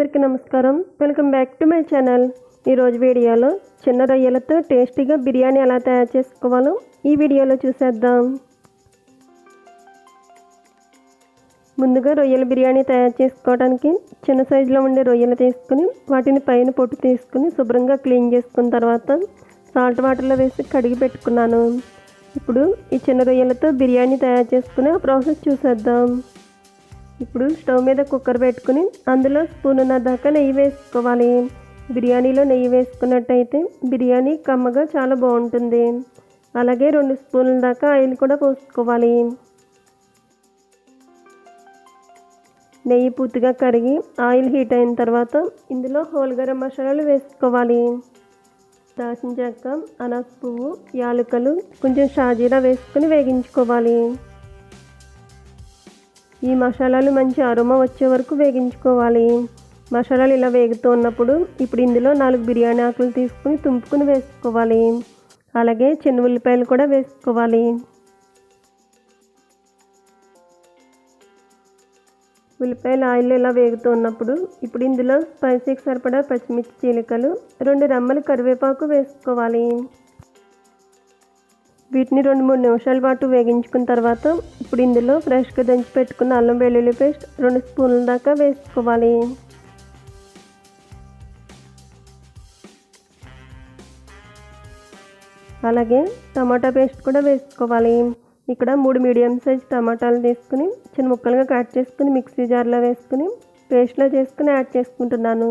అందరికీ నమస్కారం. Welcome back to my channel ఈరోజు వీడియోలో చిన్న రొయ్యలతో టేస్టీగా బిర్యానీ ఎలా తయారు చేసుకోవాలో ఈ వీడియోలో చూసేద్దాం. ముందుగా రొయ్యల బిర్యానీ తయారు చేసుకోవడానికి చిన్న సైజులో ఉండే రొయ్యలు తీసుకుని వాటిని పైన పొట్టు తీసుకుని శుభ్రంగా క్లీన్ చేసుకున్న తర్వాత సాల్ట్ వాటర్లో వేసి కడిగి పెట్టుకున్నాను. ఇప్పుడు ఈ చిన్న రొయ్యలతో బిర్యానీ తయారు చేసుకుని ఆ ప్రాసెస్ చూసేద్దాం. ఇప్పుడు స్టవ్ మీద కుక్కర్ పెట్టుకుని అందులో స్పూనున్న దాకా నెయ్యి వేసుకోవాలి. బిర్యానీలో నెయ్యి వేసుకున్నట్టయితే బిర్యానీ కమ్మగా చాలా బాగుంటుంది. అలాగే రెండు స్పూన్ల దాకా ఆయిల్ కూడా పోసుకోవాలి. నెయ్యి పూర్తిగా కరిగి ఆయిల్ హీట్ అయిన తర్వాత ఇందులో హోల్ గరం మసాలాలు వేసుకోవాలి. దాచిన చెక్క అనాస పువ్వు యాలకులు కొంచెం షాజీరా వేసుకుని వేగించుకోవాలి. ఈ మసాలాలు మంచి అరుమ వచ్చే వరకు వేగించుకోవాలి. మసాలాలు ఇలా వేగుతూ ఉన్నప్పుడు ఇప్పుడు ఇందులో నాలుగు బిర్యానీ ఆకులు తీసుకుని తుంపుకుని వేసుకోవాలి. అలాగే చిన్న ఉల్లిపాయలు కూడా వేసుకోవాలి. ఉల్లిపాయలు ఆయిల్ ఇలా వేగుతూ ఉన్నప్పుడు ఇప్పుడు ఇందులో స్పైసీకి సరిపడా పచ్చిమిర్చి చీలికలు రెండు రెమ్మలు కరివేపాకు వేసుకోవాలి. వీటిని రెండు మూడు నిమిషాల పాటు వేగించుకున్న తర్వాత ఇప్పుడు ఇందులో ఫ్రెష్గా దంచి పెట్టుకున్న అల్లం వెల్లుల్లి పేస్ట్ రెండు స్పూన్ల దాకా వేసుకోవాలి. అలాగే టమాటా పేస్ట్ కూడా వేసుకోవాలి. ఇక్కడ మూడు మీడియం సైజ్ టమాటాలు తీసుకుని చిన్న ముక్కలుగా కట్ చేసుకుని మిక్సీ జార్లో వేసుకుని పేస్ట్లో చేసుకుని యాడ్ చేసుకుంటున్నాను.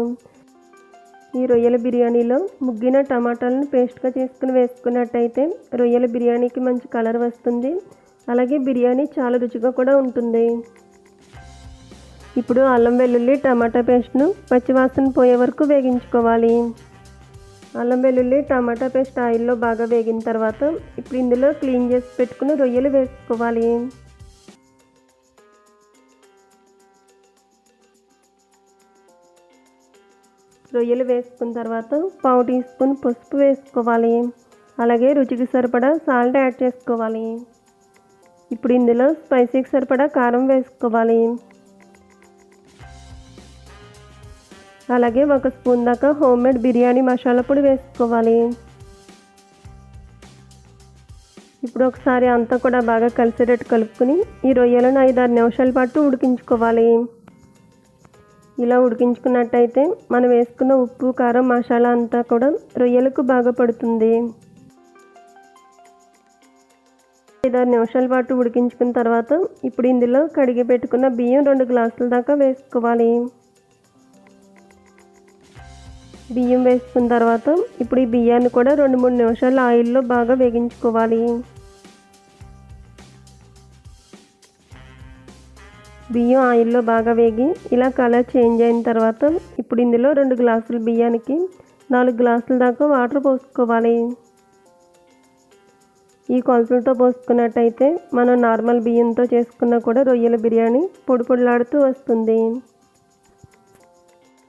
ఈ రొయ్యల బిర్యానీలో ముగ్గిన టమాటాలను పేస్ట్గా చేసుకుని వేసుకున్నట్టయితే రొయ్యల బిర్యానీకి మంచి కలర్ వస్తుంది. అలాగే బిర్యానీ చాలా రుచిగా కూడా ఉంటుంది. ఇప్పుడు అల్లం వెల్లుల్లి టమాటా పేస్ట్ను పచ్చివాసన పోయే వరకు వేగించుకోవాలి. అల్లం వెల్లుల్లి టమాటా పేస్ట్ ఆయిల్లో బాగా వేగిన తర్వాత ఇప్పుడు ఇందులో క్లీన్ చేసి పెట్టుకుని రొయ్యలు వేసుకోవాలి. రొయ్యలు వేసుకున్న తర్వాత పావు టీ స్పూన్ పసుపు వేసుకోవాలి. అలాగే రుచికి సరిపడా సాల్ట్ యాడ్ చేసుకోవాలి. ఇప్పుడు ఇందులో స్పైసీకి సరిపడా కారం వేసుకోవాలి. అలాగే ఒక స్పూన్ దాకా హోమ్ మేడ్ బిర్యానీ మసాలా పొడి వేసుకోవాలి. ఇప్పుడు ఒకసారి అంతా కూడా బాగా కలిసేటట్టు కలుపుకుని ఈ రొయ్యలను ఐదారు నిమిషాల పాటు ఉడికించుకోవాలి. ఇలా ఉడికించుకున్నట్టయితే మనం వేసుకున్న ఉప్పు కారం మసాలా అంతా కూడా రొయ్యలకు బాగా పడుతుంది. ఐదారు నిమిషాల పాటు ఉడికించుకున్న తర్వాత ఇప్పుడు ఇందులో కడిగి పెట్టుకున్న బియ్యం రెండు గ్లాసుల దాకా వేసుకోవాలి. బియ్యం వేసుకున్న తర్వాత ఇప్పుడు ఈ బియ్యాన్ని కూడా రెండు మూడు నిమిషాలు ఆయిల్లో బాగా వేగించుకోవాలి. బియ్యం ఆయిల్లో బాగా వేగి ఇలా కలర్ చేంజ్ అయిన తర్వాత ఇప్పుడు ఇందులో రెండు గ్లాసులు బియ్యానికి నాలుగు గ్లాసుల దాకా వాటర్ పోసుకోవాలి. ఈ కొలతలతో పోసుకున్నట్టయితే మనం నార్మల్ బియ్యంతో చేసుకున్న కూడా రొయ్యల బిర్యానీ పొడి పొడిలాడుతూ వస్తుంది.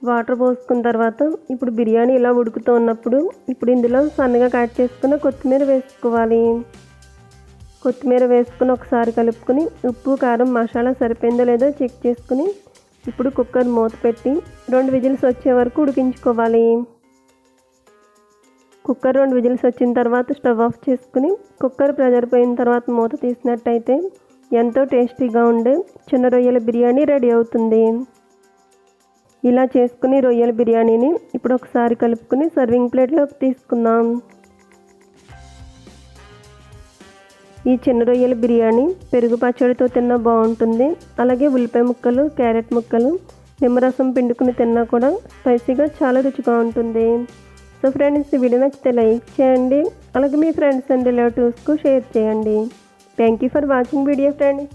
వాటర్ పోసుకున్న తర్వాత ఇప్పుడు బిర్యానీ ఇలా ఉడుకుతూ ఉన్నప్పుడు ఇప్పుడు ఇందులో సన్నగా కట్ చేసుకున్న కొత్తిమీర వేసుకోవాలి. కొత్తిమీర వేసుకుని ఒకసారి కలుపుకొని ఉప్పు కారం మసాలా సరిపోయిందో లేదో చెక్ చేసుకుని ఇప్పుడు కుక్కర్ మూత పెట్టి రెండు విజిల్స్ వచ్చే వరకు ఉడికించుకోవాలి. కుక్కర్ రెండు విజిల్స్ వచ్చిన తర్వాత స్టవ్ ఆఫ్ చేసుకుని కుక్కర్ ప్రెజర్ పోయిన తర్వాత మూత తీసినట్టయితే ఎంతో టేస్టీగా ఉండే చిన్న రొయ్యల బిర్యానీ రెడీ అవుతుంది. ఇలా చేసుకుని రొయ్యల బిర్యానీని ఇప్పుడు ఒకసారి కలుపుకుని సర్వింగ్ ప్లేట్లోకి తీసుకుందాం. ఈ చిన్న రొయ్యల బిర్యానీ పెరుగు పచ్చడితో తిన్నా బాగుంటుంది. అలాగే ఉల్లిపాయ ముక్కలు క్యారెట్ ముక్కలు నిమ్మరసం పిండుకుని తిన్నా కూడా స్పైసీగా చాలా రుచిగా ఉంటుంది. సో ఫ్రెండ్స్ ఈ వీడియో నచ్చితే లైక్ చేయండి. అలాగే మీ ఫ్రెండ్స్ అండ్ రిలేటివ్స్కు షేర్ చేయండి. Thank you for watching video friends